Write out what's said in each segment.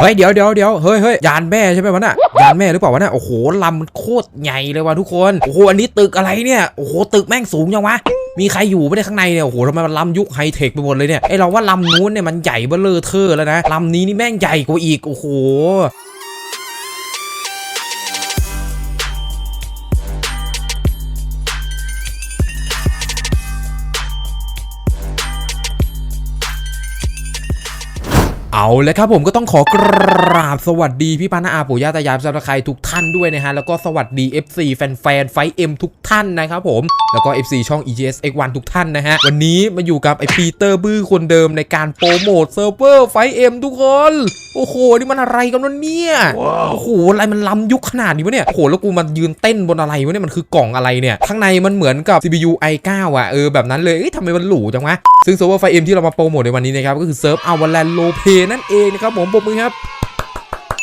เฮ้ยเดี๋ยวเดี๋ยวเดี๋ยวเฮ้ยเฮ้ยยานแม่ใช่ไหมวะน่ะยานแม่หรือเปล่าวะน่ะโอ้โหลำมันโคตรใหญ่เลยวะทุกคนโอ้โหอันนี้ตึกอะไรเนี่ยโอ้โหตึกแม่งสูงยังวะมีใครอยู่ไม่ได้ข้างในเนี่ยโอ้โหทำไมมันลำยุคไฮเทคไปหมดเลยเนี่ยไอเราว่าลำนู้นเนี่ยมันใหญ่เบ้อเลอเทอร์แล้วนะลำนี้นี่แม่งใหญ่กว่าอีกโอ้โห เอาเลยครับผมก็ต้องขอกราบสวัสดีพี่ปานาอาปู่ย่าตายายสำหรับใครทุกท่านด้วยนะฮะ แล้วก็สวัสดี FC แฟนๆไฟเอ็มทุกท่านนะครับผม แล้วก็ FC ช่อง EGS X1 ทุกท่านนะฮะ วันนี้มาอยู่กับไอปีเตอร์บื้อคนเดิมในการโปรโมทเซิร์ฟเวอร์ไฟเอ็มทุกคน โอ้โห นี่มันอะไรกันวะเนี่ย โอ้โห อะไรมันล้ำยุคขนาดนี้วะเนี่ย โอ้โห แล้วกูมายืนเต้นบนอะไรวะเนี่ย มันคือกล่องอะไรเนี่ย ข้างในมันเหมือนกับ CPU i9 อะ เออแบบนั้นเลยเอ้ยทำไมมันหรูจังวะซึ่งเซิร์ฟเวอร์ไฟเอ็มที่เรามาโปรโมทในวันนี้นะครับก็คือเซิร์ฟอวาแลนโลเพนั่นเองนะครับผมปรบมือครับ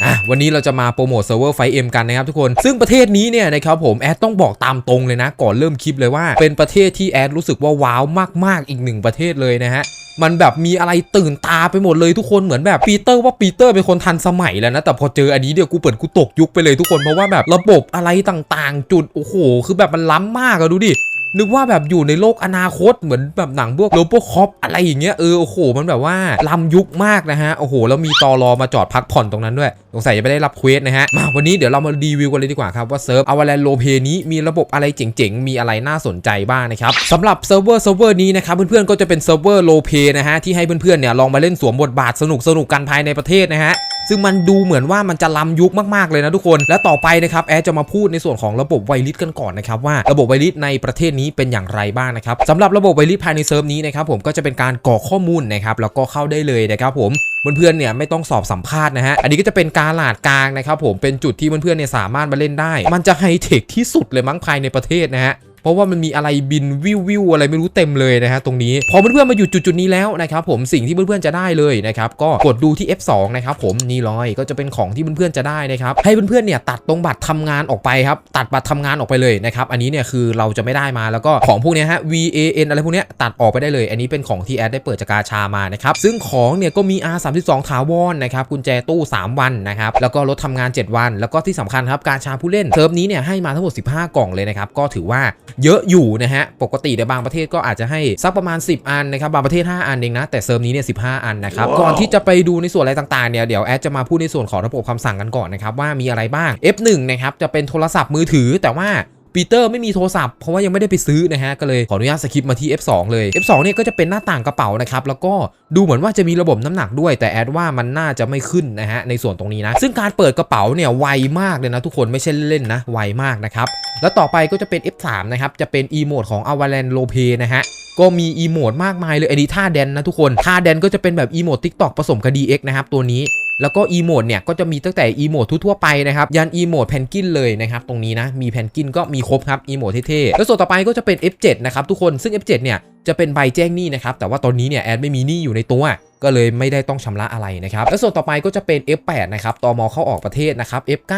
อะวันนี้เราจะมาโปรโมทเซิร์ฟเวอร์ไฟเอ็มกันนะครับทุกคน ซึ่งประเทศนี้เนี่ยนะครับผมแอดต้องบอกตามตรงเลยนะ ก่อนเริ่มคลิปเลยว่า เป็นประเทศที่แอดรู้สึกว่าว้าวมากๆอีกหนึ่งประเทศเลยนะฮะมันแบบมีอะไรตื่นตาไปหมดเลยทุกคนเหมือนแบบปีเตอร์ว่าปีเตอร์เป็นคนทันสมัยแล้วนะ แต่พอเจออันนี้เดี๋ยวกูเปิดกูตกยุคไปเลยทุกคนเพราะว่าแบบระบบอะไรต่างๆ จุดโอ้โห คือแบบมันล้ำมากอะดูดิ นึกว่าแบบอยู่ในโลกอนาคตเหมือนแบบหนังพวกโลโปคอปอะไรอย่างเงี้ยเออโอ้โหมันแบบว่าล้ำยุคมากนะฮะโอ้โหแล้วมีตอรอมาจอดพักผ่อนตรงนั้นด้วยสงสัยจะไม่ได้รับเควสนะฮะมาวันนี้เดี๋ยวเรามารีวิวกันเลยดีกว่าครับว่าเซิร์ฟอวาแลนโลเพนี้มีระบบอะไรเจ๋งๆ มีอะไรน่าสนใจบ้างนะครับสำหรับเซิร์ฟเวอร์เซิร์ฟเวอร์นี้นะครับเพื่อนๆก็จะเป็นเซิร์ฟเวอร์โลเพนะฮะที่ให้เพื่อนๆเนี่ยลองมาเล่นสวมบทบาทสนุกๆกันภายในประเทศนะฮะ ซึ่งมันดูเหมือนว่ามันจะล้ำยุคมากๆเลยนะทุกคน และต่อไปนะครับแอดจะมาพูดในส่วนของระบบไวริสกันก่อนนะครับว่าระบบไวริสในประเทศนี้เป็นอย่างไรบ้างนะครับสำหรับระบบไวริสภายในเซิร์ฟนี้นะครับผมก็จะเป็นการกรอกข้อมูลนะครับแล้วก็เข้าได้เลยนะครับผมเพื่อนๆเนี่ยไม่ต้องสอบสัมภาษณ์นะฮะ อันนี้ก็จะเป็นการหลาดกลางนะครับผมเป็นจุดที่เพื่อนๆเนี่ยสามารถมาเล่นได้ มันจะไฮเทคที่สุดเลยมั้งภายในประเทศนะฮะ เพราะว่ามันมีอะไรบินวิววิวอะไรไม่รู้เต็มเลยนะฮะตรงนี้ พอเพื่อนๆมาอยู่จุดๆนี้แล้วนะครับผมสิ่งที่เพื่อนๆจะได้เลยนะครับก็กดดูที่ F2 นะครับผมนี่เลยก็จะเป็นของที่เพื่อนๆจะได้นะครับให้เพื่อนๆเนี่ยตัดตรงบัตรทำงานออกไปครับตัดบัตรทำงานออกไปเลยนะครับอันนี้เนี่ยคือเราจะไม่ได้มาแล้วก็ของพวกเนี้ยฮะ VAN อะไรพวกเนี้ยตัดออกไปได้เลย อันนี้เป็นของที่แอดได้เปิดจากกาชามานะครับซึ่งของเนี่ยก็มี R32 ถาวรนะครับกุญแจตู้ 3 วันนะครับแล้วก็รถทำงาน 7 วัน แล้วก็ที่สำคัญครับกาชาผู้เล่นเซิร์ฟนี้เนี่ยให้มาทั้งหมด 15 กล่องเลยนะครับก็ถือว่าเยอะอยู่นะฮะ ปกติในบางประเทศก็อาจจะให้สักประมาณ 10 อันนะครับ บางประเทศ 5 อันเองนะ แต่เซิร์ฟนี้เนี่ย15อันนะครับ ก่อนที่จะไปดูในส่วนอะไรต่างๆเนี่ย เดี๋ยวแอดจะมาพูดในส่วนของระบบคำสั่งกันก่อนนะครับว่ามีอะไรบ้าง F1 นะครับจะเป็นโทรศัพท์มือถือแต่ว่า ปีเตอร์ไม่มีโทรศัพท์เพราะว่ายังไม่ได้ไปซื้อนะฮะก็เลยขออนุญาตสคิปมาที่ F2 เลย F2 เนี่ยก็จะเป็นหน้าต่างกระเป๋านะครับแล้วก็ดูเหมือนว่าจะมีระบบน้ำหนักด้วยแต่แอดว่ามันน่าจะไม่ขึ้นนะฮะในส่วนตรงนี้นะซึ่งการเปิดกระเป๋าเนี่ยไวมากเลยนะทุกคนไม่ใช่เล่นๆนะไวมากนะครับแล้วต่อไปก็จะเป็น F3 นะครับจะเป็นอีโมดของ a v a l a n l o p e นะฮะก็มีอีโมดมากมายเลยอันนี้ท่าแดนนะทุกคนท่าแดนก็จะเป็นแบบอีโมด TikTok ผสมกับ DX นะครับตัวนี้ แล้วก็อีโมดเนี่ยก็จะมีตั้งแต่อีโมดทั่วๆไปนะครับยันอีโมดแพนกินเลยนะครับตรงนี้นะมีแพนกินก็มีครบครับอีโมดเท่ๆแล้วส่วนต่อไปก็จะเป็น F7 นะครับทุกคนซึ่ง F7 เนี่ยจะเป็นใบแจ้งหนี้นะครับแต่ว่าตอนนี้เนี่ยแอดไม่มีหนี้อยู่ในตัวก็เลยไม่ได้ต้องชำระอะไรนะครับ แล้วส่วนต่อไปก็จะเป็น F8 นะครับ ตอมอเข้าออกประเทศนะครับ F9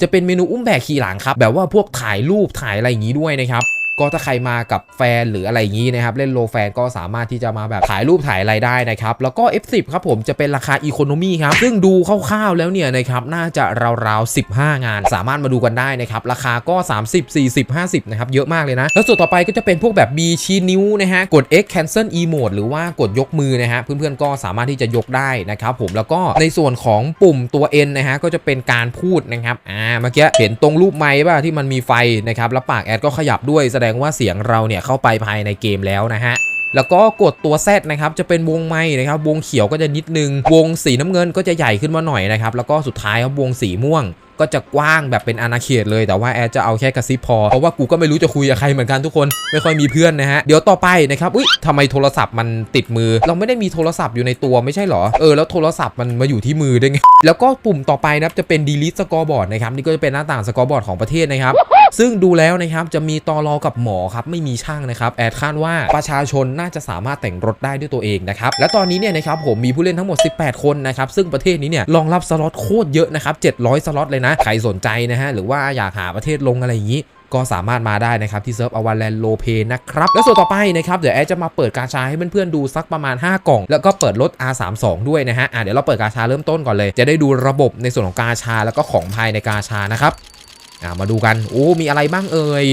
จะเป็นเมนูอุ้มแบกขี่หลังครับ แบบว่าพวกถ่ายรูปถ่ายอะไรอย่างนี้ด้วยนะครับ ก็ถ้าใครมากับแฟนหรืออะไรอย่างนี้นะครับ เล่นโลแฟนก็สามารถที่จะมาแบบถ่ายรูปถ่ายอะไรได้นะครับ แล้วก็ F10 ครับผมจะเป็นราคาอีโคโนมีครับ ซึ่งดูคร่าวๆแล้วเนี่ยนะครับ น่าจะราวๆ 15 งาน สามารถมาดูกันได้นะครับ ราคาก็ 30 40 50 นะครับ เยอะมากเลยนะ แล้วส่วนต่อไปก็จะเป็นพวกแบบ B ชี้นิ้วนะฮะ กด X cancel e mode หรือว่ากดยกมือนะฮะ เพื่อนๆก็สามารถที่จะยกได้นะครับผม แล้วก็ในส่วนของปุ่มตัว N นะฮะ ก็จะเป็นการพูดนะครับ อ่า เมื่อกี้เห็นตรงรูปไม้ป่ะที่มันมีไฟนะครับ แล้วปากแอดก็ขยับด้วยแสดงว่าเสียงเราเนี่ยเข้าไปภายในเกมแล้วนะฮะแล้วก็กดตัว Z นะครับ จะเป็นวงไม้นะครับ วงเขียวก็จะนิดนึง วงสีน้ำเงินก็จะใหญ่ขึ้นมาหน่อยนะครับ แล้วก็สุดท้ายครับวงสีม่วงก็จะกว้างแบบเป็นอาณาเขตเลยแต่ว่าแอดจะเอาแค่กระซิบพอ เพราะว่ากูก็ไม่รู้จะคุยกับใครเหมือนกันทุกคนไม่ค่อยมีเพื่อนนะฮะ เดี๋ยวต่อไปนะครับอุ้ยทำไมโทรศัพท์มันติดมือ เราไม่ได้มีโทรศัพท์อยู่ในตัวไม่ใช่เหรอ เออแล้วโทรศัพท์มันมาอยู่ที่มือได้ไง แล้วก็ปุ่มต่อไปนะครับจะเป็น delete scoreboard นะครับนี่ก็จะเป็นหน้าต่าง scoreboard ของประเทศนะครับซึ่งดูแล้วนะครับจะมีตอรอกับหมอครับไม่มีช่างนะครับแอดคาดว่าประชาชนน่าจะสามารถแต่งรถได้ด้วยตัวเองนะครับและตอนนี้เนี่ยนะครับผมมีผู้เล่นทั้งหมด 18 คนนะครับซึ่งประเทศนี้เนี่ยรองรับสล็อตโคตรเยอะนะครับ700สล็อตเลยนะ ใครสนใจนะฮะ หรือว่าอยากหาประเทศลงอะไรอย่างนี้ก็สามารถมาได้นะครับ ที่เซิร์ฟอวาแลนโลเพนะครับ แล้วส่วนต่อไปนะครับ เดี๋ยวแอดจะมาเปิดกาชาให้เพื่อนๆดูสักประมาณ 5 กล่อง แล้วก็เปิดรถ R32 ด้วยนะฮะอะเดี๋ยวเราเปิดกาชาเริ่มต้นก่อนเลย จะได้ดูระบบในส่วนของกาชาแล้วก็ของภายในกาชานะครับอะมาดูกันโอ้มีอะไรบ้างเอ่ย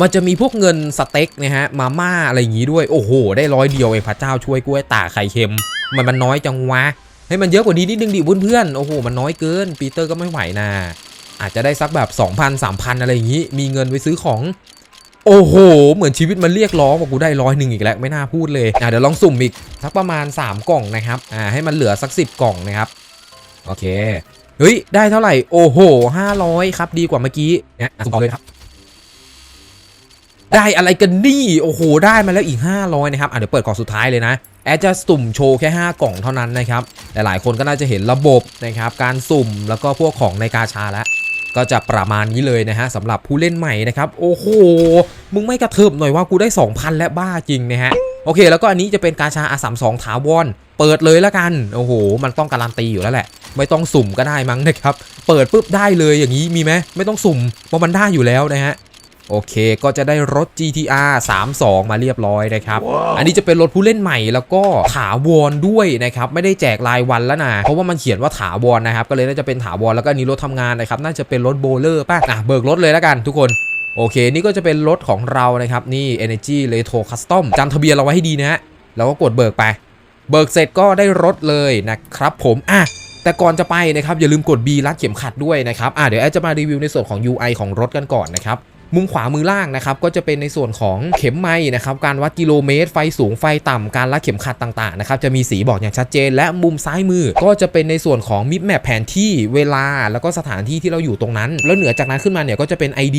มันจะมีพวกเงินสเต็กนะฮะมาม่าอะไรอย่างงี้ด้วยโอ้โห ได้ร้อยเดียวเองพระเจ้าช่วยกล้วยตากไข่เค็มมันมันน้อยจังวะ ให้มันเยอะกว่านี้นิดนึงดิเพื่อนๆโอ้โหมันน้อยเกินปีเตอร์ก็ไม่ไหวนะอาจจะได้สักแบบ 2,000 3,000 อะไรอย่างนี้ มีเงินไปซื้อของ โอ้โห เหมือนชีวิตมันเรียกร้องว่ากูได้ร้อยหนึ่งอีกแล้ว ไม่น่าพูดเลยอะเดี๋ยวลองสุ่มอีก สักประมาณ 3 กล่องนะครับอ่าให้มันเหลือสัก 10 กล่องนะครับ โอเค เฮ้ย ได้เท่าไหร่ โอ้โห 500 ครับดีกว่าเมื่อกี้เนี่ยอะสุ่มเลยครับ ได้อะไรกันนี่ โอ้โห ได้มาแล้วอีก 500 นะครับอะเดี๋ยวเปิดกล่องสุดท้ายเลยนะ แอดจะสุ่มโชว์แค่ 5 กล่องเท่านั้นนะครับแต่หลายคนก็น่าจะเห็นระบบนะครับการสุ่มแล้วก็พวกของในกาชาแล้ว ก็จะประมาณนี้เลยนะฮะสำหรับผู้เล่นใหม่นะครับ โอ้โห มึงไม่กระเทิบหน่อยว่ากูได้ 2,000 และบ้าจริงนะฮะ โอเค แล้วก็อันนี้จะเป็นกาชา R32 ถาวรเปิดเลยแล้วกัน โอ้โห มันต้องการันตีอยู่แล้วแหละ ไม่ต้องสุ่มก็ได้มั้งนะครับ เปิดปุ๊บได้เลยอย่างนี้มีไหมไม่ต้องสุ่มเพราะมันได้อยู่แล้วนะฮะ โอเค ก็จะได้รถ GTR 32 มาเรียบร้อยนะครับอันนี้จะเป็นรถผู้เล่นใหม่แล้วก็ถาวรด้วยนะครับ ไม่ได้แจกรายวันแล้วนะ เพราะว่ามันเขียนว่าถาวรนะครับ ก็เลยน่าจะเป็นถาวรแล้วก็อันนี้รถทำงานนะครับ น่าจะเป็นรถโบเลอร์ป่ะอะเบิกรถเลยแล้วกันทุกคนโอเค นี่ก็จะเป็นรถของเรานะครับ นี่ Energy Retro Custom จำทะเบียนเราไว้ให้ดีนะฮะแล้วก็กดเบิกไป เบิกเสร็จก็ได้รถเลยนะครับผมอะแต่ก่อนจะไปนะครับอย่าลืมกด B รัดเข็มขัดด้วยนะครับอะเดี๋ยวแอดจะมารีวิวในส่วนของ UI ของรถกันก่อนนะครับ มุมขวามือล่างนะครับก็จะเป็นในส่วนของเข็มไม้นะครับการวัดกิโลเมตร ไฟสูงไฟต่ำการรัดเข็มขัดต่างๆนะครับจะมีสีบอกอย่างชัดเจน และมุมซ้ายมือก็จะเป็นในส่วนของมิปแมปแผนที่เวลาแล้วก็สถานที่ที่เราอยู่ตรงนั้น แล้วเหนือจากนั้นขึ้นมาเนี่ยก็จะเป็น ID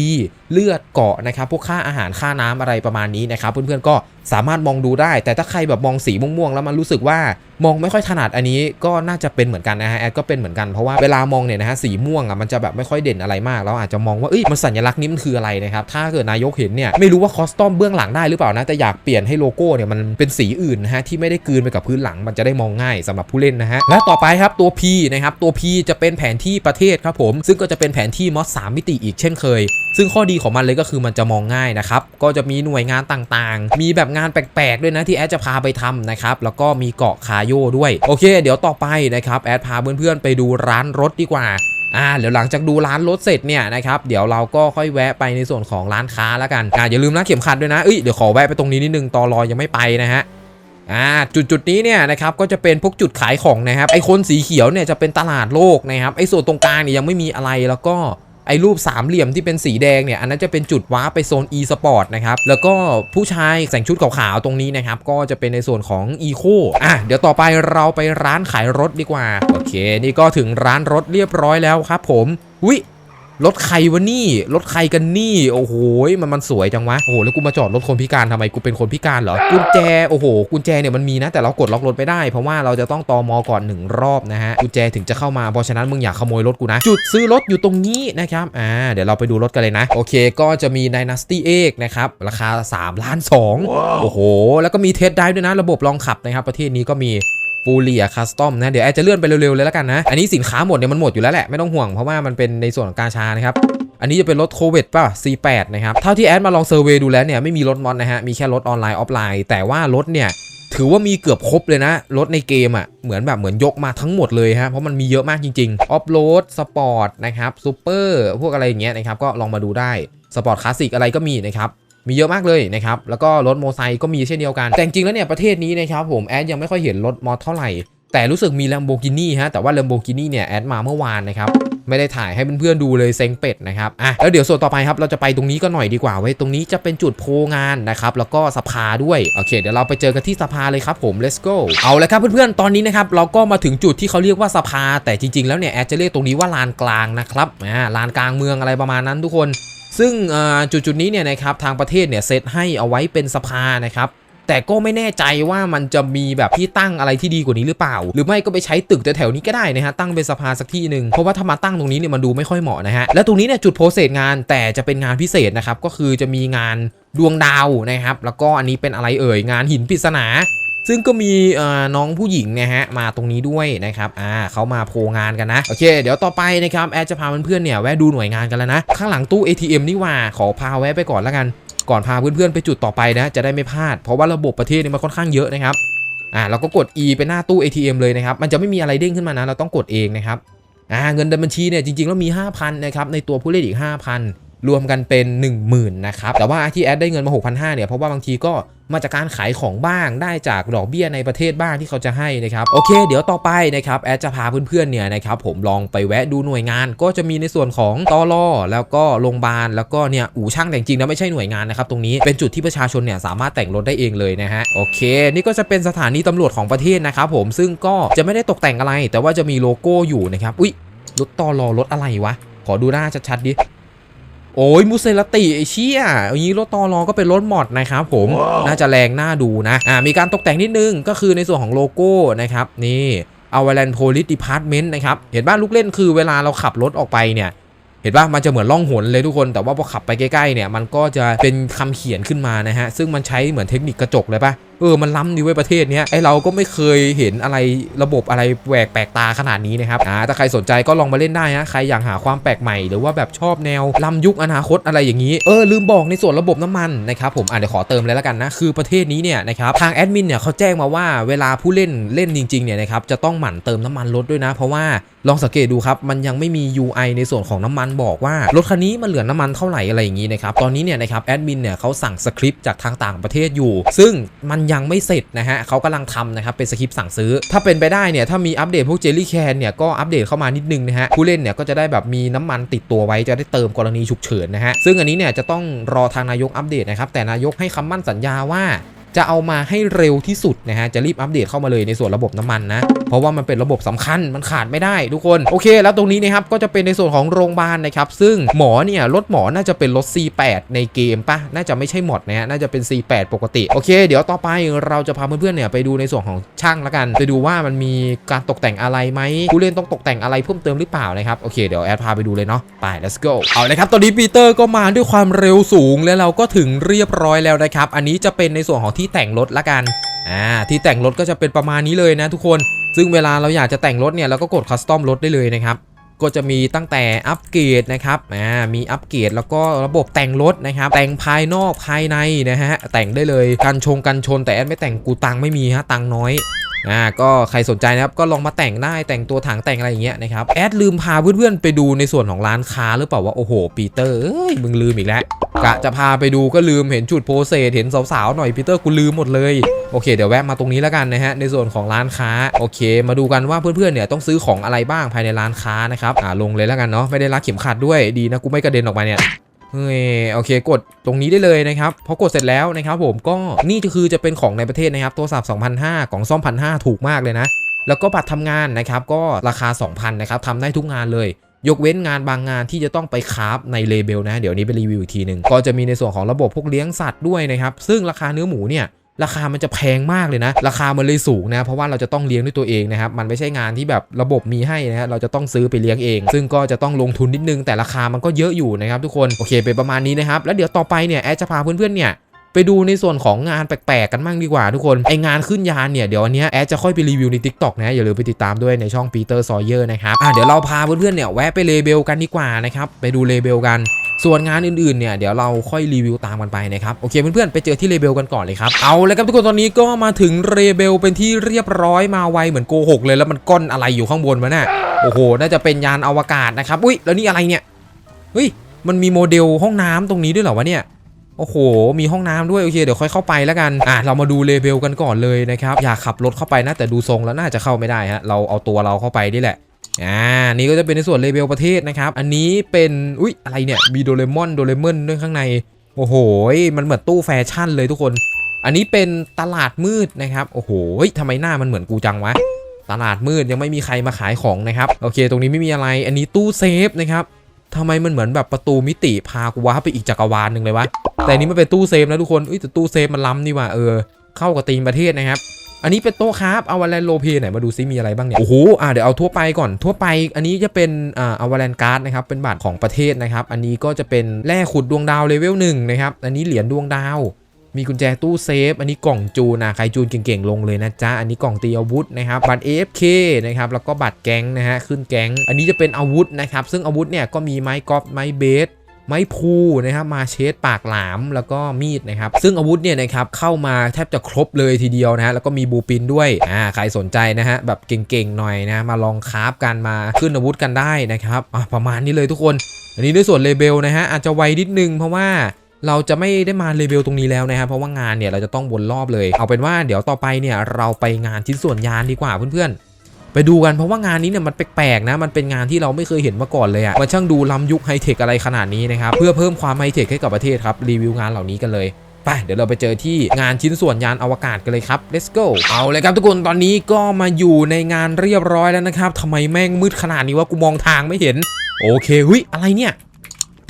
เลือดเกาะนะครับพวกค่าอาหารค่าน้ำอะไรประมาณนี้นะครับเพื่อนๆก็ สามารถมองดูได้ แต่ถ้าใครแบบมองสีม่วงๆแล้วมันรู้สึกว่ามองไม่ค่อยถนัดอันนี้ก็น่าจะเป็นเหมือนกันนะฮะแอดก็เป็นเหมือนกันเพราะว่าเวลามองเนี่ยนะฮะสีม่วงอะมันจะแบบไม่ค่อยเด่นอะไรมากเราอาจจะมองว่าเอ้ยมันสัญลักษณ์นี้มันคืออะไรนะครับถ้าเกิดนายกเห็นเนี่ยไม่รู้ว่าคอสตอมเบื้องหลังได้หรือเปล่านะแต่อยากเปลี่ยนให้โลโก้เนี่ยมันเป็นสีอื่นนะฮะที่ไม่ได้กลืนไปกับพื้นหลังมันจะได้มองง่ายสำหรับผู้เล่นนะฮะและต่อไปครับตัว P นะครับตัว P จะเป็นแผนที่ประเทศครับผม ซึ่งก็จะเป็นแผนที่มอส3มิติอีกเช่นเคย ซึ่งข้อดีของมันเลยก็คือมันจะมองง่ายนะครับก็จะมีหน่วยงานต่างๆ มีแบบงานแปลกๆด้วยนะที่แอดจะพาไปทำนะครับแล้วก็มีเกาะคาโยด้วยโอเค เดี๋ยวต่อไปนะครับแอดพาเพื่อนๆไปดูร้านรถดีกว่าอ่าเดี๋ยวหลังจากดูร้านรถเสร็จเนี่ยนะครับเดี๋ยวเราก็ค่อยแวะไปในส่วนของร้านค้าแล้วกันอ่าอย่าลืมนะเข็มขัดด้วยนะเอ้ยเดี๋ยวขอแวะไปตรงนี้นิดนึงตอรอยังไม่ไปนะฮะอ่าจุดจุดๆนี้เนี่ยนะครับก็จะเป็นพวกจุดขายของนะครับไอคนสีเขียวเนี่ยจะเป็นตลาดโลกนะครับไอส่วนตรงกลางเนี่ยยังไม่มีอะไรแล้วก็ ไอ้รูปสามเหลี่ยมที่เป็นสีแดงเนี่ยอันนั้นจะเป็นจุดว้าไปโซน e sport นะครับแล้วก็ผู้ชายแต่งชุดขาวๆตรงนี้นะครับก็จะเป็นในส่วนของ eco อะเดี๋ยวต่อไปเราไปร้านขายรถดีกว่า โอเค นี่ก็ถึงร้านรถเรียบร้อยแล้วครับผมวิ รถใครวะนี่ รถใครกันนี่ โอ้โห มันมันสวยจังวะ โอ้โห แล้วกูมาจอดรถคนพิการทำไม กูเป็นคนพิการเหรอ กุญแจ โอ้โห กุญแจเนี่ยมันมีนะ แต่เรากดล็อกรถไม่ได้ เพราะว่าเราจะต้องตอมอก่อนหนึ่งรอบนะฮะ กุญแจถึงจะเข้ามา เพราะฉะนั้นมึงอย่าขโมยรถกูนะ จุดซื้อรถอยู่ตรงนี้นะครับ อ่า เดี๋ยวเราไปดูรถกันเลยนะ โอเค ก็จะมี Dynasty X นะครับ ราคา3ล้าน2โอ้โห แล้วก็มีเทสได้ด้วยนะ ระบบลองขับนะครับ ประเทศนี้ก็มี ฟูเลียคัสตอมนะ เดี๋ยวแอดจะเลื่อนไปเร็วๆเลยแล้วกันนะ อันนี้สินค้าหมดเนี่ยมันหมดอยู่แล้วแหละ ไม่ต้องห่วงเพราะว่ามันเป็นในส่วนของกาชานะครับอันนี้จะเป็นรถโควิดป่ะ C8 นะครับ เท่าที่แอดมาลองเซอร์เวยดูแล้วเนี่ยไม่มีรถมอดนะฮะ มีแค่รถออนไลน์ออฟไลน์ แต่ว่ารถเนี่ยถือว่ามีเกือบครบเลยนะ รถในเกมอะเหมือนแบบเหมือนยกมาทั้งหมดเลยฮะเพราะมันมีเยอะมากจริงๆออฟโรดสปอร์ตนะครับซูเปอร์พวกอะไรอย่างเงี้ยนะครับก็ลองมาดูได้สปอร์ตคลาสสิกอะไรก็มีนะครับ มีเยอะมากเลยนะครับ แล้วก็รถโมไซค์ก็มีเช่นเดียวกัน แต่จริงๆแล้วเนี่ยประเทศนี้นะครับผมแอดยังไม่ค่อยเห็นรถมอเท่าไหร่ แต่รู้สึกมี Lamborghini ฮะ แต่ว่า Lamborghini เนี่ยแอดมาเมื่อวานนะครับไม่ได้ถ่ายให้เพื่อนๆดูเลยเซ็งเป็ดนะครับอะแล้วเดี๋ยวส่วนต่อไปครับเราจะไปตรงนี้ก็หน่อยดีกว่าเว้ยตรงนี้จะเป็นจุดโพงานนะครับแล้วก็สภาด้วยโอเค เดี๋ยวเราไปเจอกันที่สภาเลยครับผม let's go เอาเลยครับเพื่อนๆตอนนี้นะครับเราก็มาถึงจุดที่เขาเรียกว่าสภา แต่จริงๆแล้วเนี่ยแอดจะเรียกตรงนี้ว่าลานกลางนะครับอ่าลานกลางเมืองอะไรประมาณนั้นทุกคน ซึ่งอ่าจุดๆนี้เนี่ยนะครับทางประเทศเนี่ยเซตให้เอาไว้เป็นสภานะครับแต่ก็ไม่แน่ใจว่ามันจะมีแบบที่ตั้งอะไรที่ดีกว่านี้หรือเปล่า หรือไม่ก็ไปใช้ตึกแถวๆนี้ก็ได้นะฮะตั้งเป็นสภาสักที่หนึ่งเพราะว่าถ้ามาตั้งตรงนี้เนี่ยมันดูไม่ค่อยเหมาะนะฮะและตรงนี้เนี่ยจุดโพสเซสงานแต่จะเป็นงานพิเศษนะครับก็คือจะมีงานดวงดาวนะครับแล้วก็อันนี้เป็นอะไรเอ่ยงานหินปริศนา ซึ่งก็มีน้องผู้หญิงนะฮะมาตรงนี้ด้วยนะครับอ่าเขามาโพลงานกันนะโอเค เดี๋ยวต่อไปนะครับแอดจะพาเพื่อนๆเนี่ยแวะดูหน่วยงานกันแล้วนะ ข้างหลังตู้ ATM นี่ว่าขอพาแวะไปก่อนแล้วกัน ก่อนพาเพื่อนๆไปจุดต่อไปนะ จะได้ไม่พลาด เพราะว่าระบบประเทศนี่มันค่อนข้างเยอะนะครับอ่าเราก็กด E ไปหน้าตู้ ATM เลยนะครับมันจะไม่มีอะไรเด้งขึ้นมานะเราต้องกดเองนะครับอ่าเงินในบัญชีเนี่ยจริงๆแล้วมี 5,000นะครับในตัวผู้เล่นอีก 5,000 รวมกันเป็น 10,000นะครับแต่ว่าที่แอดได้เงินมา 6,500เนี่ยเพราะว่าบางทีก็มาจากการขายของบ้างได้จากดอกเบี้ยในประเทศบ้างที่เขาจะให้นะครับโอเค เดี๋ยวต่อไปนะครับแอดจะพาเพื่อนๆเนี่ยนะครับผมลองไปแวะดูหน่วยงาน ก็จะมีในส่วนของตอรอแล้วก็โรงพยาบาลแล้วก็เนี่ยอู่ช่างแต่งจริงๆแล้วไม่ใช่หน่วยงานนะครับตรงนี้เป็นจุดที่ประชาชนเนี่ยสามารถแต่งรถได้เองเลยนะฮะโอเค นี่ก็จะเป็นสถานีตำรวจของประเทศนะครับผมซึ่งก็จะไม่ได้ตกแต่งอะไร แต่ว่าจะมีโลโก้อยู่นะครับอุ้ยรถตอรอรถอะไรวะขอดูหน้าชัดๆดิ โอ้ยมูเซลติไอเชี่ยอย่างนี้รถตอรอก็เป็นรถมอดนะครับผมน่าจะแรงน่าดูนะ อ่า มีการตกแต่งนิดนึง ก็คือในส่วนของโลโก้นะครับ นี่เอาไวแลนโพลิสดีพาร์ตเมนต์นะครับ เห็นบ้านลูกเล่นคือเวลาเราขับรถออกไปเนี่ย เห็นป่ะมันจะเหมือนล่องหนเลยทุกคน แต่ว่าพอขับไปใกล้ๆเนี่ย มันก็จะเป็นคำเขียนขึ้นมานะฮะ ซึ่งมันใช้เหมือนเทคนิคกระจกเลยป่ะ เออมันล้ำดีไว้ยประเทศเนี้ยไอเราก็ไม่เคยเห็นอะไรระบบอะไรแหวกแปลกตาขนาดนี้นะครับอ่าถ้าใครสนใจก็ลองมาเล่นได้นะใครอยากหาความแปลกใหม่หรือว่าแบบชอบแนวล้ำยุคอนาคตอะไรอย่างนี้เออลืมบอกในส่วนระบบน้ำมันนะครับผมอ่าเดี๋ยวขอเติมเลยแล้วกันนะคือประเทศนี้เนี่ยนะครับทางแอดมินเนี่ยเขาแจ้งมาว่าเวลาผู้เล่นเล่นจริงๆเนี่ยนะครับจะต้องหมั่นเติมน้ำมันรถด้วยนะ เพราะว่าลองสังเกตดูครับมันยังไม่มี UI ในส่วนของน้ำมันบอกว่ารถคันนี้มันเหลือน้ำมันเท่าไหร่อะไรอย่างนี้นะครับตอนนี้เนี่ยนะครับแอดมินเนี่ยเขาสั่งสคริปต์จากทางต่างประเทศอยู่ ซึ่งมันยังไม่เสร็จนะฮะเขากำลังทำนะครับเป็นสคริปต์สั่งซื้อ ถ้าเป็นไปได้เนี่ยถ้ามีอัปเดตพวกเจลลี่แคนเนี่ยก็อัปเดตเข้ามานิดนึงนะฮะผู้เล่นเนี่ยก็จะได้แบบมีน้ำมันติดตัวไว้จะได้เติมกรณีฉุกเฉินนะฮะซึ่งอันนี้เนี่ยจะต้องรอทางนายกอัปเดตนะครับแต่นายกให้คำมั่นสัญญาว่า จะเอามาให้เร็วที่สุดนะฮะจะรีบอัปเดตเข้ามาเลยในส่วนระบบน้ำมันนะ เพราะว่ามันเป็นระบบสำคัญมันขาดไม่ได้ทุกคนโอเค แล้วตรงนี้นะครับก็จะเป็นในส่วนของโรงพยาบาลนะครับซึ่งหมอเนี่ยรถหมอน่าจะเป็นรถ C8 ในเกมปะน่าจะไม่ใช่หมดนะฮะน่าจะเป็น C8 ปกติโอเค เดี๋ยวต่อไปเราจะพาเพื่อนๆเนี่ยไปดูในส่วนของช่างละกันไปดูว่ามันมีการตกแต่งอะไรไหมผู้เล่นต้องตกแต่งอะไรเพิ่มเติมหรือเปล่านะครับโอเคเดี๋ยวแอดพาไปดูเลยเนาะไป let's go เอาเลยครับตอนนี้ปีเตอร์ก็มาด้วยความเร็วสูงแล้วเราก็ถึงเรียบร้อยแล้วนะครับอันนี้จะเป็นในส่วนของที่แต่งรถละกันอ่าที่แต่งรถก็จะเป็นประมาณนี้เลยนะทุกคน ซึ่งเวลาเราอยากจะแต่งรถเนี่ยเราก็กดคัสตอมรถได้เลยนะครับก็จะมีตั้งแต่อัปเกรดนะครับอ่ามีอัปเกรดแล้วก็ระบบแต่งรถนะครับ แต่งภายนอกภายในนะฮะแต่งได้เลยกันชงกันชนแต่แอดไม่แต่งกูตังไม่มีฮะตังน้อย อ่าก็ใครสนใจนะครับก็ลองมาแต่งได้แต่งตัวถังแต่งอะไรอย่างเงี้ยนะครับแอดลืมพาเพื่อนๆไปดูในส่วนของร้านค้าหรือเปล่าว่าโอ้โหปีเตอร์เอ้ยมึงลืมอีกแล้วกะจะพาไปดูก็ลืมเห็นจุดโพเซสเห็นสาวๆหน่อยปีเตอร์กูลืมหมดเลยโอเคเดี๋ยวแวะมาตรงนี้แล้วกันนะฮะในส่วนของร้านค้าโอเค มาดูกันว่าเพื่อนๆเนี่ยต้องซื้อของอะไรบ้างภายในร้านค้านะครับอ่าลงเลยแล้วกันเนาะไม่ได้รัดเข็มขัดด้วยดีนะกูไม่กระเด็นออกมาเนี่ย เฮ้ยโอเคกดตรงนี้ได้เลยนะครับพอกดเสร็จแล้วนะครับผมก็นี่ก็คือจะเป็นของในประเทศนะครับโทรศัพท์2,005ของซ่อม1,500ถูกมากเลยนะ แล้วก็บัตรทำงานนะครับก็ราคา 2,000นะครับทำได้ทุกงานเลย ยกเว้นงานบางงานที่จะต้องไปคาบในเลเบลนะ เดี๋ยวนี้ไปรีวิวอีกทีหนึ่งก็จะมีในส่วนของระบบพวกเลี้ยงสัตว์ด้วยนะครับซึ่งราคาเนื้อหมูเนี่ย ราคามันจะแพงมากเลยนะ ราคามันเลยสูงนะเพราะว่าเราจะต้องเลี้ยงด้วยตัวเองนะครับมันไม่ใช่งานที่แบบระบบมีให้นะฮะเราจะต้องซื้อไปเลี้ยงเอง ซึ่งก็จะต้องลงทุนนิดนึงแต่ราคามันก็เยอะอยู่นะครับทุกคนโอเคเป็นประมาณนี้นะครับแล้วเดี๋ยวต่อไปเนี่ยแอดจะพาเพื่อนๆเนี่ย ไปดูในส่วนของงานแปลกๆกันบ้างดีกว่าทุกคนไองานขึ้นยานเนี่ยเดี๋ยวอันนี้แอดจะค่อยไปรีวิวใน Tik t o อกนะอย่าลืมไปติดตามด้วยในช่อง Peter Sawyer นะครับอะเดี๋ยวเราพาเพื่อนๆเนี่ยแวะไปเลเบลกันดีกว่านะครับไปดูเลเบลกันส่วนงานอื่นๆเนี่ยเดี๋ยวเราค่อยรีวิวตามกันไปนะครับโอเคเพื่อนๆไปเจอที่เลเบลกันก่อนเลยครับเอาเลยครับทุกคนตอนนี้ก็มาถึงเลเบลเป็นที่เรียบร้อยมาไวเหมือนโกหกเลยแล้วมันก้อนอะไรอยู่ข้างบนวะน่ะโอ้โห น่าจะเป็นยานอวกาศนะครับอุ้ยแล้วนี่อะไรเนี่ยเฮ้ยมันมีโมเดลห้องน้ำตรงนี้ด้วยเหรอวะเนี่ย โอ้โห มีห้องน้ำด้วยโอเคเดี๋ยวค่อยเข้าไปแล้วกันอะเรามาดูเลเบลกันก่อนเลยนะครับอยากขับรถเข้าไปนะแต่ดูทรงแล้วน่าจะเข้าไม่ได้ฮะเราเอาตัวเราเข้าไปนี่แหละอ่า นี่ก็จะเป็นในส่วนเลเบลประเทศนะครับ อันนี้เป็น อุ๊ย อะไรเนี่ย มีโดเรมอน โดเรมอนด้วยข้างใน โอ้โห มันเหมือนตู้แฟชั่นเลยทุกคน อันนี้เป็นตลาดมืดนะครับ โอ้โหเฮ้ยทำไมหน้ามันเหมือนกูจังวะ ตลาดมืดยังไม่มีใครมาขายของนะครับ โอเค ตรงนี้ไม่มีอะไร อันนี้ตู้เซฟนะครับ ทำไมมันเหมือนแบบประตูมิติพากูว้าร์ปไปอีกจักรวาลหนึ่งเลยวะ แต่อันนี้มันเป็นตู้เซฟนะทุกคนเอ้ยแต่ตู้เซฟมันล้ำนี่ว่ะเออ เข้ากับธีมประเทศนะครับ อันนี้เป็นโต๊ะครับเอาวาแลนโลเพไหนมาดูซิมีอะไรบ้างเนี่ย โอ้โห อ่าเดี๋ยวเอาทั่วไปก่อน ทั่วไป อันนี้จะเป็นอ่าเอาวาแลนการ์ดนะครับ เป็นบัตรของประเทศนะครับ อันนี้ก็จะเป็นแร่ขุดดวงดาวเลเวลหนึ่งนะครับ อันนี้เหรียญดวงดาว มีกุญแจตู้เซฟ อันนี้กล่องจูนนะใครจูนเก่งๆลงเลยนะจ๊ะ อันนี้กล่องตีอาวุธนะครับ บัตร AFK นะครับ แล้วก็บัตรแก๊งนะฮะ ขึ้นแก๊ง อันนี้จะเป็นอาวุธนะครับ ซึ่งอาวุธเนี่ยก็มีไม้กอล์ฟ ไม้เบสไม้พูนะครับมาเชดปากหลามแล้วก็มีดนะครับซึ่งอาวุธเนี่ยนะครับเข้ามาแทบจะครบเลยทีเดียวนะฮะแล้วก็มีบูปินด้วยอ่าใครสนใจนะฮะแบบเก่งๆหน่อยนะมาลองคราฟกันมาขึ้นอาวุธกันได้นะครับอะประมาณนี้เลยทุกคน อันนี้ในส่วนเลเบลนะฮะอาจจะไวนิดนึงเพราะว่า เราจะไม่ได้มาเลเบลตรงนี้แล้วนะครับเพราะว่างานเนี่ยเราจะต้องวนรอบเลย เอาเป็นว่าเดี๋ยวต่อไปเนี่ยเราไปงานชิ้นส่วนยานดีกว่าเพื่อนๆ ไปดูกันเพราะว่างานนี้เนี่ยมันแปลกๆนะมันเป็นงานที่เราไม่เคยเห็นมาก่อนเลยอะมันช่างดูล้ำยุคไฮเทคอะไรขนาดนี้นะครับเพื่อเพิ่มความไฮเทคให้กับประเทศครับรีวิวงานเหล่านี้กันเลยไปเดี๋ยวเราไปเจอที่งานชิ้นส่วนยานอวกาศกันเลยครับ let's go เอาเลยครับทุกคนตอนนี้ก็มาอยู่ในงานเรียบร้อยแล้วนะครับทำไมแม่งมืดขนาดนี้ว่ากูมองทางไม่เห็น โอเคหุยอะไรเนี่ย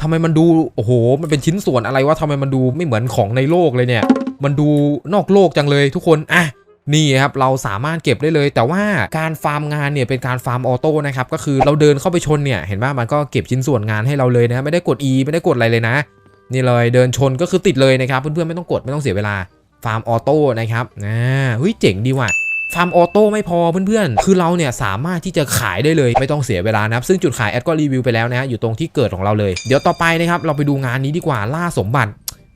ทำไมมันดูโอ้โห มันเป็นชิ้นส่วนอะไรวะทำไมมันดูไม่เหมือนของในโลกเลยเนี่ย มันดูนอกโลกจังเลยทุกคนอะนี่ครับเราสามารถเก็บได้เลย แต่ว่าการฟาร์มงานเนี่ยเป็นการฟาร์มออโต้นะครับก็คือเราเดินเข้าไปชนเนี่ยเห็นว่ามันก็เก็บชิ้นส่วนงานให้เราเลยนะไม่ได้กด E ไม่ได้กดอะไรเลยนะ นี่เลยเดินชนก็คือติดเลยนะครับเพื่อนๆไม่ต้องกดไม่ต้องเสียเวลาฟาร์มออโต้นะครับอ่าเฮ้ยเจ๋งดีว่ะ ฟาร์มออโต้ไม่พอเพื่อนๆ คือเราเนี่ยสามารถที่จะขายได้เลยไม่ต้องเสียเวลานะครับ ซึ่งจุดขายแอดก็รีวิวไปแล้วนะฮะอยู่ตรงที่เกิดของเราเลย เดี๋ยวต่อไปนะครับเราไปดูงานนี้ดีกว่าล่าสมบัติ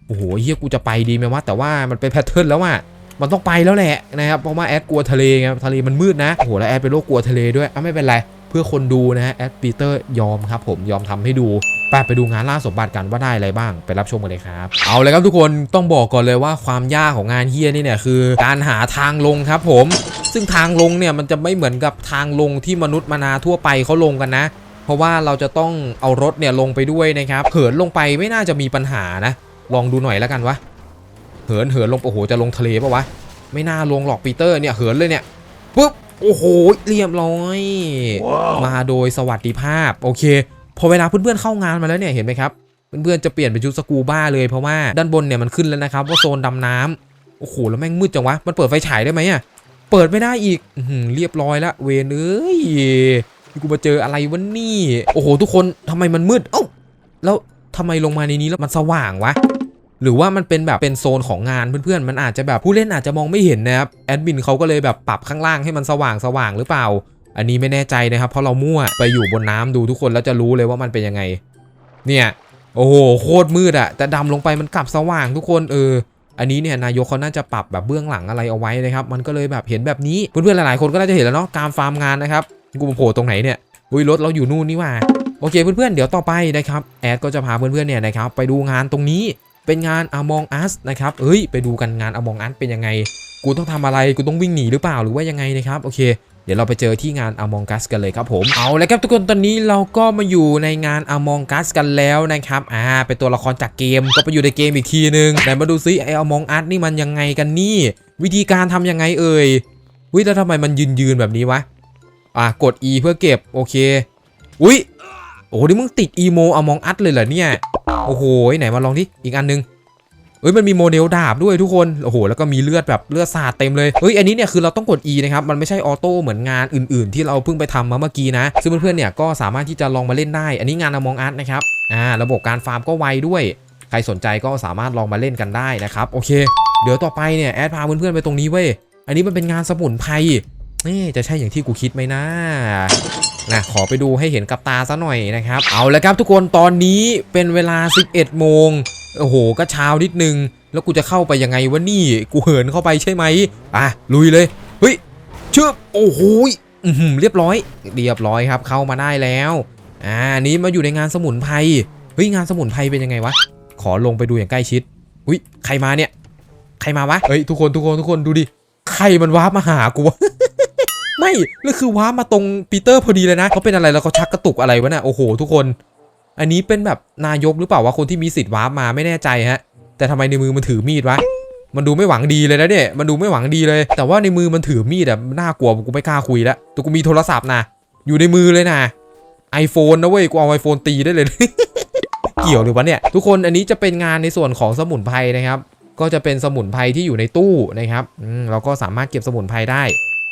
โอ้โหเฮียกูจะไปดีไหมวะแต่ว่ามันเป็นแพทเทิร์นแล้วอะมันต้องไปแล้วแหละนะครับเพราะว่าแอดกลัวทะเลไงทะเลมันมืดนะโอ้โหแล้วแอดเป็นโรคกลัวทะเลด้วยอะไม่เป็นไร พื่อคนดูนะฮะแอดปีเตอร์ยอมครับผมยอมทำให้ดูไปไปดูงานล่าสมบัติกันว่าได้อะไรบ้างไปรับชมกันเลยครับเอาเลยครับทุกคนต้องบอกก่อนเลยว่าความยากของงานเฮียนี่เนี่ยคือ การหาทางลงครับผม ซึ่งทางลงเนี่ยมันจะไม่เหมือนกับทางลงที่มนุษย์มนาทั่วไปเขาลงกันนะเพราะว่าเราจะต้องเอารถเนี่ยลงไปด้วยนะครับเหินลงไปไม่น่าจะมีปัญหานะ ลองดูหน่อยแล้วกันวะเหินเหินลงโอ้โหจะลงทะเลปะวะไม่น่าลงหรอกปีเตอร์เนี่ยเหินเลยเนี่ยปุ๊บ โอ้โหเรียบร้อย มาโดยสวัสดิภาพโอเค พอเวลาเพื่อนๆเข้างานมาแล้วเนี่ยเห็นไหมครับเพื่อนๆจะเปลี่ยนเป็นชุดสกูบ้าเลยเพราะว่าด้านบนเนี่ยมันขึ้นแล้วนะครับว่าโซนดำน้ำโอ้โหแล้วแม่งมืดจังวะมันเปิดไฟฉายได้ไหมอะเปิดไม่ได้อีกอื้อหือเรียบร้อยละเวนเอ้ยนี่กูมาเจออะไรวะนี่ โอ้โห ทุกคนทำไมมันมืดเอ้าแล้วทำไมลงมาในนี้แล้วมันสว่างวะ หรือว่ามันเป็นแบบเป็นโซนของงานเพื่อนๆ มันอาจจะแบบผู้เล่นอาจจะมองไม่เห็นนะครับแอดมินเขาก็เลยแบบปรับข้างล่างให้มันสว่างสว่างหรือเปล่า อันนี้ไม่แน่ใจนะครับ เพราะเรามั่วไปอยู่บนน้ำดูทุกคนแล้วจะรู้เลยว่ามันเป็นยังไง เนี่ยโอ้โหโคตรมืดอะแต่ดำลงไปมันกลับสว่างทุกคนเอออันนี้เนี่ยนายกเขาน่าจะปรับแบบเบื้องหลังอะไรเอาไว้นะครับมันก็เลยแบบเห็นแบบนี้เพื่อนๆหลายๆคนก็น่าจะเห็นแล้วเนาะการฟาร์มงานนะครับกูโผล่ตรงไหนเนี่ยอุ้ยรถเราอยู่นู่นนี่ว่าโอเคเพื่อนๆเดี๋ยวต่อไปนะครับแอดก็จะพาเพื่อนๆเนี่ยนะครับไปดูงานตรงนี้ เป็นงาน Among Us นะครับเอ้ย ไปดูกันงาน Among Us เป็นยังไง กูต้องทำอะไร กูต้องวิ่งหนีหรือเปล่า หรือว่ายังไงนะครับ โอเค เดี๋ยวเราไปเจอที่งาน Among Us กันเลยครับผม เอาเลยครับทุกคน ตอนนี้เราก็มาอยู่ในงาน Among Us กันแล้วนะครับ อ่า เป็นตัวละครจากเกม ก็ไปอยู่ในเกมอีกทีนึง ไหนมาดูซิไอ Among Us นี่มันยังไงกันนี่ วิธีการทำยังไงเอ่ยวิแล้วทำไมมันยืนยืนแบบนี้วะ อะ กด E เพื่อเก็บ โอเค อุ้ย โอ้โหนี่มึงติดอีโม Among Us เลยเหรอเนี่ย โอ้โหไหนมาลองดิ อีกอันนึงเอ้ยมันมีโมเดลดาบด้วยทุกคน โอ้โห แล้วก็มีเลือดแบบเลือดสาดเต็มเลย เฮ้ย อันนี้เนี่ยคือเราต้องกด E นะครับ มันไม่ใช่ออโต้เหมือนงานอื่นๆ ที่เราเพิ่งไปทำมาเมื่อกี้นะ ซึ่งเพื่อนๆเนี่ยก็สามารถที่จะลองมาเล่นได้ อันนี้งาน Among Us นะครับ อ่า ระบบการฟาร์มก็ไวด้วย ใครสนใจก็สามารถลองมาเล่นกันได้นะครับ โอเค เดี๋ยวต่อไปเนี่ยแอดพาเพื่อนๆไปตรงนี้เว้ย อันนี้มันเป็นงานสมุนไพร นี่จะใช่อย่างที่กูคิดไหมนะนะขอไปดูให้เห็นกับตาซะหน่อยนะครับ เอาละครับทุกคนตอนนี้เป็นเวลา 11 โมงโอ้โห ก็เช้านิดนึง แล้วกูจะเข้าไปยังไงวะนี่ กูเหินเข้าไปใช่ไหมอะลุยเลยเฮ้ยเชื่อโอ้โหอื้อหือเรียบร้อย เรียบร้อยครับ เข้ามาได้แล้วอ่านี้มาอยู่ในงานสมุนไพรเฮ้ยงานสมุนไพรเป็นยังไงวะขอลงไปดูอย่างใกล้ชิดอุ้ยใครมาเนี่ย ใครมาวะเฮ้ยทุกคนทุกคนทุกคนดูดิใครมันวาร์ปมาหากูวะ ไม่แล้วคือว้ามาตรงปีเตอร์พอดีเลยนะเขาเป็นอะไรแล้วเขาชักกระตุกอะไรวะเนี่ยโอ้โห ทุกคน อันนี้เป็นแบบนายกหรือเปล่าวะคนที่มีสิทธิ์ว้ามาไม่แน่ใจฮะ แต่ทำไมในมือมันถือมีดวะมันดูไม่หวังดีเลยนะเนี่ย มันดูไม่หวังดีเลย แต่ว่าในมือมันถือมีดอะน่ากลัวกูไม่กล้าคุยแล้วแต่กูมีโทรศัพท์นะอยู่ในมือเลยนะ iPhone นะเว้ยกูเอา iPhone ตีได้เลยเกี่ยวหรือวะเนี่ย ทุกคนอันนี้จะเป็นงานในส่วนของสมุนไพรนะครับ ก็จะเป็นสมุนไพรที่อยู่ในตู้นะครับอืมเราก็สามารถเก็บสมุนไพรได้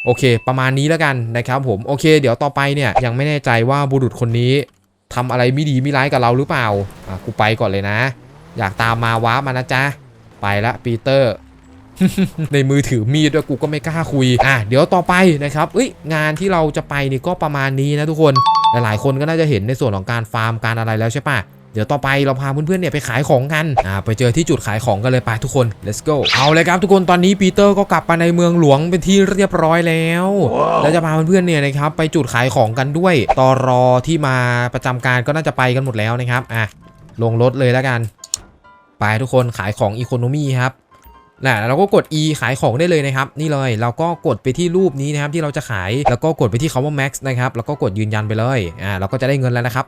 โอเค ประมาณนี้แล้วกันนะครับผมโอเค เดี๋ยวต่อไปเนี่ยยังไม่แน่ใจว่าบุรุษคนนี้ทำอะไรไม่ดีไม่ร้ายกับเราหรือเปล่าอะกูไปก่อนเลยนะ อยากตามมาว้ามานะจ๊ะไปละปีเตอร์ ในมือถือมีดด้วยกูก็ไม่กล้าคุยอะเดี๋ยวต่อไปนะครับเอ้ยงานที่เราจะไปนี่ก็ประมาณนี้นะทุกคนหลายๆคนก็น่าจะเห็นในส่วนของการฟาร์มการอะไรแล้วใช่ปะ เดี๋ยวต่อไปเราพาเพื่อนๆเนี่ยไปขายของกันอ่าไปเจอที่จุดขายของกันเลยไปทุกคน let's go เอาเลยครับทุกคนตอนนี้ปีเตอร์ก็กลับมาในเมืองหลวงเป็นที่เรียบร้อยแล้วแล้วจะพาเพื่อนๆเนี่ยนะครับไปจุดขายของกันด้วยตอรอที่มาประจำการก็น่าจะไปกันหมดแล้วนะครับอะลงรถเลยแล้วกัน ไปทุกคนขายของอีโคโนมีครับนะเราก็กด E ขายของได้เลยนะครับ นี่เลยเราก็กดไปที่รูปนี้นะครับที่เราจะขายแล้วก็กดไปที่คำว่า max นะครับแล้วก็กดยืนยันไปเลยอ่าเราก็จะได้เงินแล้วนะครับ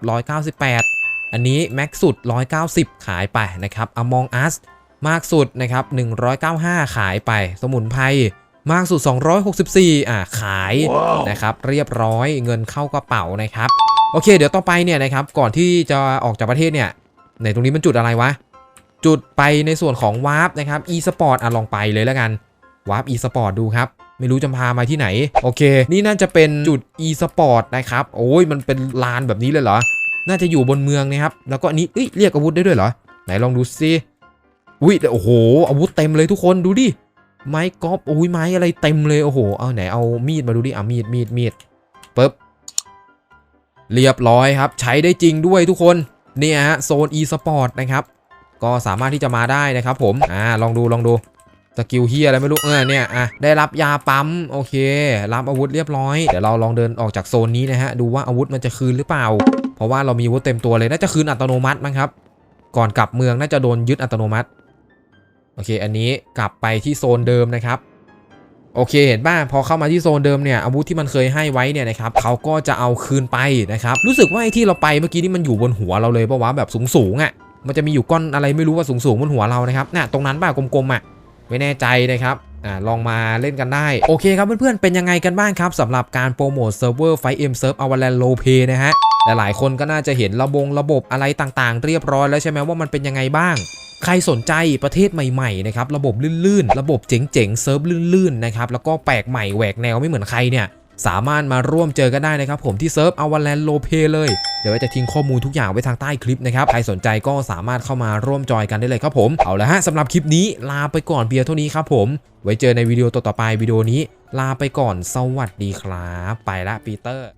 198 อันนี้ max สุด 190 ขายไปนะครับ Among Us มากสุดนะครับ195 ขายไป สมุนไพรมากสุด 264 อ่าขายนะครับเรียบร้อยเงินเข้ากระเป๋านะครับ โอเค เดี๋ยวต่อไปเนี่ยนะครับก่อนที่จะออกจากประเทศเนี่ยในตรงนี้มันจุดอะไรวะ จุดไปในส่วนของวาร์ปนะครับ e-sport อะลองไปเลยแล้วกันวาร์ป e-sport ดูครับ ไม่รู้จะพามาที่ไหน โอเค นี่น่าจะเป็นจุด e-sport นะครับ โอ้ยมันเป็นลานแบบนี้เลยเหรอ น่าจะอยู่บนเมืองนะครับ แล้วก็อันนี้เอ้ยเรียกอาวุธได้ด้วยเหรอ ไหนลองดูซิอุ้ยโอ้โห อาวุธเต็มเลยทุกคนดูดิ ไม้กอล์ฟโอ้ยไม้อะไรเต็มเลยโอ้โห เอาไหนเอามีดมาดูดิ เอามีดมีดมีดปึ๊บ เรียบร้อยครับ ใช้ได้จริงด้วยทุกคน เนี่ยฮะโซน e-sport นะครับ ก็สามารถที่จะมาได้นะครับผม อ่า ลองดูลองดู สกิลเฮียอะไรไม่รู้ เออเนี่ย อะ ได้รับยาปั๊ม โอเค รับอาวุธเรียบร้อย เดี๋ยวเราลองเดินออกจากโซนนี้นะฮะ ดูว่าอาวุธมันจะคืนหรือเปล่า เพราะว่าเรามีวุธเต็มตัวเลยน่าจะคืนอัตโนมัติมั้งครับ ก่อนกลับเมืองน่าจะโดนยึดอัตโนมัติโอเค อันนี้กลับไปที่โซนเดิมนะครับโอเคเห็นบ้างพอเข้ามาที่โซนเดิมเนี่ยอาวุธที่มันเคยให้ไว้เนี่ยนะครับเขาก็จะเอาคืนไปนะครับรู้สึกว่าไอ้ที่เราไปเมื่อกี้นี่มันอยู่บนหัวเราเลยปะวะแบบสูงๆอะมันจะมีอยู่ก้อนอะไรไม่รู้ว่าสูงๆบนหัวเรานะครับน่ะตรงนั้นป่ะกลมๆอะไม่แน่ใจนะครับอ่าลองมาเล่นกันได้ โอเคครับเพื่อนๆเป็นยังไงกันบ้างครับสำหรับการโปรโมทเซิร์ฟเวอร์ไฟเอ็มเซิร์ฟอวาแลนโลเพนะฮะ หลายๆคนก็น่าจะเห็นระบงระบบอะไรต่างๆ เรียบร้อยแล้วใช่ไหมว่ามันเป็นยังไงบ้างใครสนใจประเทศใหม่ๆนะครับระบบลื่นๆ ระบบเจ๋งๆเซิร์ฟลื่นๆนะครับแล้วก็แปลกใหม่แหวกแนวไม่เหมือนใครเนี่ยสามารถมาร่วมเจอกันได้นะครับผมที่เซิร์ฟอวาแลนโลเพเลย เดี๋ยวจะทิ้งข้อมูลทุกอย่างไว้ทางใต้คลิปนะครับ ใครสนใจก็สามารถเข้ามาร่วมจอยกันได้เลยครับผม เอาละฮะสำหรับคลิปนี้ลาไปก่อนเพียงเท่านี้ครับผม ไว้เจอในวิดีโอต่อๆไปวิดีโอนี้ ลาไปก่อนสวัสดีครับ ไปละปีเตอร์